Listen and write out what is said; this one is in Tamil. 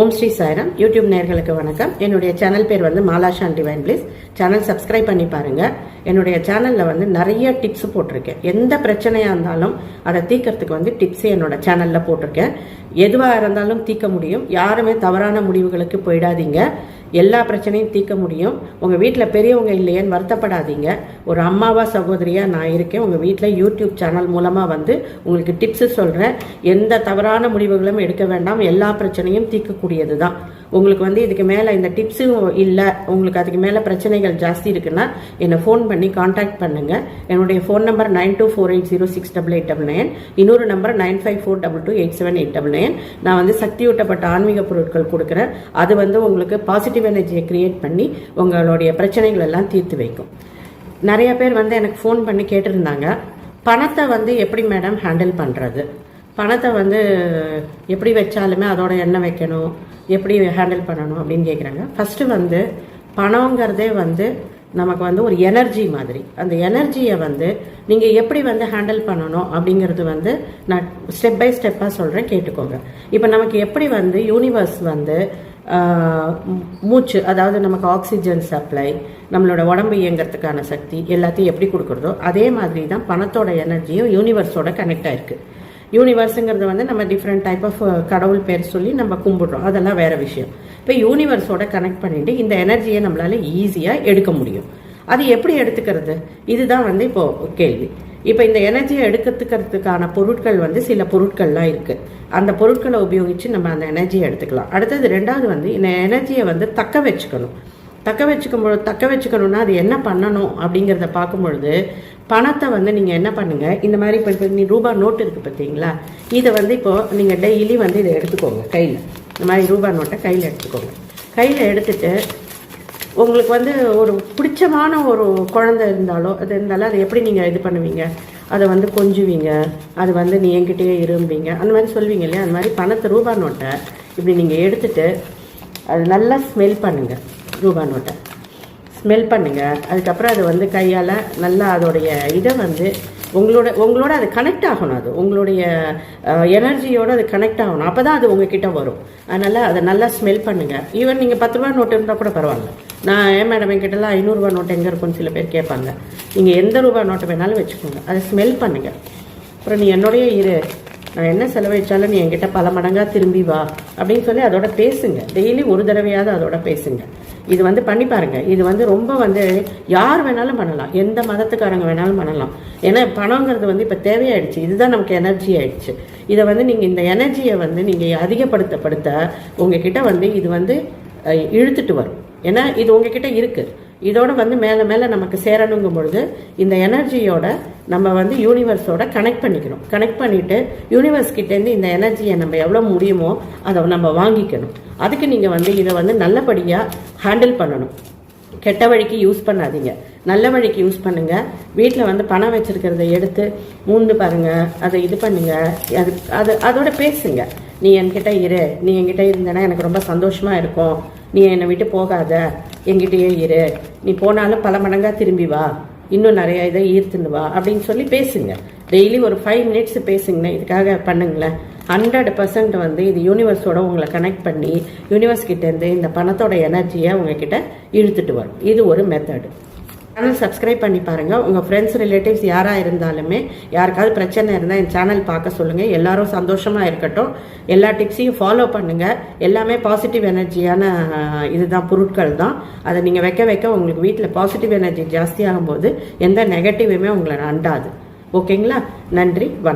ஓம் ஸ்ரீ சாய்ராம். யூடியூப் நேர்களுக்கு வணக்கம். என்னுடைய சேனல் பேர் வந்து Malashan divine please. Channel subscribe பண்ணி பாருங்க. என்னுடைய சேனலில் வந்து நிறைய டிப்ஸ் போட்டிருக்கேன். எந்த பிரச்சனையாக இருந்தாலும் அதை தீக்கிறதுக்கு வந்து டிப்ஸ் என்னோட சேனலில் போட்டிருக்கேன். எதுவாக இருந்தாலும் தீர்க்க முடியும். யாருமே தவறான முடிவுகளுக்கு போயிடாதீங்க. எல்லா பிரச்சனையும் தீர்க்க முடியும். உங்கள் வீட்டில் பெரியவங்க இல்லையேன்னு வருத்தப்படாதீங்க. ஒரு அம்மாவா சகோதரியாக நான் இருக்கேன். உங்கள் வீட்டில் யூடியூப் சேனல் மூலமாக வந்து உங்களுக்கு டிப்ஸு சொல்கிறேன் எந்த தவறான முடிவுகளும் எடுக்க வேண்டாம். எல்லா பிரச்சனையும் தீர்க்கக்கூடியது தான் உங்களுக்கு வந்து இதுக்கு மேலே இந்த டிப்ஸும் இல்லை உங்களுக்கு அதுக்கு மேலே பிரச்சனைகள் ஜாஸ்தி இருக்குன்னா என்னை ஃபோன் பண்ணி காண்டாக்ட் பண்ணுங்கள் என்னுடைய phone number nine two four eight zero six double eight double nine இன்னொரு number nine five four double two eight seven eight double nine. நான் வந்து சக்தியூட்டப்பட்ட ஆன்மீக பொருட்கள் கொடுக்குறேன். அது வந்து உங்களுக்கு பாசிட்டிவ் எனர்ஜியை கிரியேட் பண்ணி உங்களுடைய பிரச்சனைகள் எல்லாம் தீர்த்து வைக்கும். நிறைய பேர் வந்து எனக்கு ஃபோன் பண்ணி கேட்டிருந்தாங்க. பணத்தை வந்து எப்படி மேடம் ஹேண்டில் பண்ணுறது பணத்தை வந்து எப்படி வச்சாலுமே அதோட எண்ணெய் வைக்கணும் எப்படி ஹேண்டில் பண்ணணும் அப்படின்னு கேட்குறாங்க ஃபஸ்ட்டு வந்து பணங்கிறதே வந்து நமக்கு வந்து ஒரு எனர்ஜி மாதிரி. அந்த எனர்ஜியை வந்து நீங்கள் எப்படி வந்து ஹேண்டில் பண்ணணும் அப்படிங்கிறது வந்து நான் ஸ்டெப் பை ஸ்டெப்பாக சொல்கிறேன் கேட்டுக்கோங்க. இப்போ நமக்கு எப்படி வந்து யூனிவர்ஸ் வந்து மூச்சு அதாவது நமக்கு ஆக்சிஜன் சப்ளை நம்மளோட உடம்பு இயங்கிறதுக்கான சக்தி எல்லாத்தையும் எப்படி கொடுக்குறதோ அதே மாதிரி தான் பணத்தோட எனர்ஜியும் யூனிவர்ஸோட கனெக்ட் ஆயிருக்கு. யூனிவர்ஸுங்கிறது வந்து நம்ம டிஃப்ரெண்ட் டைப் ஆஃப் கடவுள் பேர் சொல்லி நம்ம கும்பிடுறோம். அதெல்லாம் வேற விஷயம். இப்போ யூனிவர்ஸோட கனெக்ட் பண்ணிட்டு இந்த எனர்ஜியை நம்மளால ஈஸியாக எடுக்க முடியும். அது எப்படி எடுத்துக்கிறது? இதுதான் வந்து இப்போ கேள்வி. இப்போ இந்த எனர்ஜியை எடுக்கிறதுக்கிறதுக்கான பொருட்கள் வந்து சில பொருட்கள்லாம் இருக்கு. அந்த பொருட்களை உபயோகிச்சு நம்ம அந்த எனர்ஜியை எடுத்துக்கலாம். அடுத்தது ரெண்டாவது வந்து இந்த எனர்ஜியை வந்து தக்க வச்சுக்கணும். தக்க வச்சுக்கும் பொழுது தக்க வச்சுக்கணும்னா அது என்ன பண்ணணும் அப்படிங்கிறத பார்க்கும்பொழுது பணத்தை வந்து நீங்கள் என்ன பண்ணுங்க? இந்த மாதிரி இப்போ இப்போ நீ ரூபா நோட்டு இருக்குது பார்த்தீங்களா இதை வந்து இப்போது நீங்கள் டெய்லி வந்து இதை எடுத்துக்கோங்க கையில். இந்த மாதிரி ரூபா நோட்டை கையில் எடுத்துக்கோங்க. கையில் எடுத்துட்டு உங்களுக்கு வந்து ஒரு பிடிச்சமான ஒரு குழந்தை இருந்தாலோ அது இருந்தாலும் அதை எப்படி நீங்கள் இது பண்ணுவீங்க? அதை வந்து கொஞ்சுவீங்க. அது வந்து நீ என்கிட்டயே இரும்பீங்க அந்த மாதிரி சொல்வீங்க இல்லையா? அந்த மாதிரி பணத்தை ரூபா நோட்டை இப்படி நீங்கள் எடுத்துட்டு அது நல்லா ஸ்மெல் பண்ணுங்கள் ரூபா நோட்டை ஸ்மெல் பண்ணுங்கள் அதுக்கப்புறம் அது வந்து கையால் நல்லா அதோடைய இதை வந்து உங்களோட உங்களோட அது கனெக்ட் ஆகணும் அது. உங்களுடைய எனர்ஜியோடு அது கனெக்ட் ஆகணும். அப்போ தான் அது உங்ககிட்ட வரும். அதனால் அதை நல்லா ஸ்மெல் பண்ணுங்கள் ஈவன் நீங்கள் பத்து ரூபா நோட்டு இருந்தால் கூட பரவாயில்ல. நான் ஏன் மேடம் என்கிட்டலாம் ஐநூறுரூவா நோட்டு எங்கே இருக்கும்னு சில பேர் கேட்பாங்க. நீங்கள் எந்த ரூபா நோட்டு வேணாலும் வச்சுக்கோங்க. அதை ஸ்மெல் பண்ணுங்கள் அப்புறம் நீ என்னுடைய இரு. நான் என்ன செலவழிச்சாலும் நீ என்கிட்ட பல மடங்காக திரும்பி வா அப்படின்னு சொல்லி அதோட பேசுங்க. டெய்லி ஒரு தடவையாவது அதோட பேசுங்க. இது வந்து பண்ணி பாருங்க. இது வந்து ரொம்ப வந்து யார் வேணாலும் பண்ணலாம். எந்த மதத்துக்காரங்க வேணாலும் பண்ணலாம். ஏன்னா பணங்கிறது வந்து இப்போ தேவையாயிடுச்சு. இதுதான் நமக்கு எனர்ஜி ஆயிடுச்சு. இதை வந்து நீங்கள் இந்த எனர்ஜியை வந்து நீங்கள் அதிகப்படுத்தப்படுத்த உங்ககிட்ட வந்து இது வந்து இழுத்துட்டு வரும். ஏன்னா இது உங்ககிட்ட இருக்குது இதோடு வந்து மேலே மேலே நமக்கு சேரணுங்கும் பொழுது இந்த எனர்ஜியோட நம்ம வந்து யூனிவர்ஸோட கனெக்ட் பண்ணிக்கணும். கனெக்ட் பண்ணிட்டு யூனிவர்ஸ் கிட்டேருந்து இந்த எனர்ஜியை நம்ம எவ்வளோ முடியுமோ அதை நம்ம வாங்கிக்கணும். அதுக்கு நீங்கள் வந்து இதை வந்து நல்லபடியாக ஹேண்டில் பண்ணணும். கெட்ட வழிக்கு யூஸ் பண்ணாதீங்க. நல்ல வழிக்கு யூஸ் பண்ணுங்க. வீட்டில் வந்து பணம் வச்சிருக்கிறத எடுத்து மூண்டு பாருங்க. அதை இது பண்ணுங்க. அது அது அதோட பேசுங்க. நீ என்கிட்ட இரு. நீ என்கிட்ட இருந்தேன்னா எனக்கு ரொம்ப சந்தோஷமா இருக்கும். நீ என்னை விட்டு போகாத. என்கிட்டயே இரு. நீ போனாலும் பல மடங்காக திரும்பி வா. இன்னும் நிறைய இதை ஈர்த்துன்னு வா அப்படின்னு சொல்லி பேசுங்க. டெய்லி ஒரு ஃபைவ் மினிட்ஸ் பேசுங்கண்ணே இதுக்காக பண்ணுங்களேன். ஹண்ட்ரட் பர்சன்ட் வந்து இது யூனிவர்ஸோட உங்களை கனெக்ட் பண்ணி யூனிவர்ஸ் கிட்டேருந்து இந்த பணத்தோட எனர்ஜியை உங்ககிட்ட இழுத்துட்டு வரும். இது ஒரு மெத்தடு சேனல் சப்ஸ்கிரைப் பண்ணி பாருங்கள் உங்கள் ஃப்ரெண்ட்ஸ் ரிலேட்டிவ்ஸ் யாராக இருந்தாலுமே யாருக்காவது பிரச்சனை இருந்தால் என் சேனல் பார்க்க சொல்லுங்கள் எல்லாரும் சந்தோஷமாக இருக்கட்டும். எல்லா டிப்ஸையும் ஃபாலோ பண்ணுங்கள் எல்லாமே பாசிட்டிவ் எனர்ஜியான இதுதான் பொருட்கள் தான் அதை நீங்கள் வைக்க வைக்க உங்களுக்கு வீட்டில் பாசிட்டிவ் எனர்ஜி ஜாஸ்தியாகும் போது எந்த நெகட்டிவுமே உங்களை அண்டாது. ஓகேங்களா நன்றி வணக்கம்.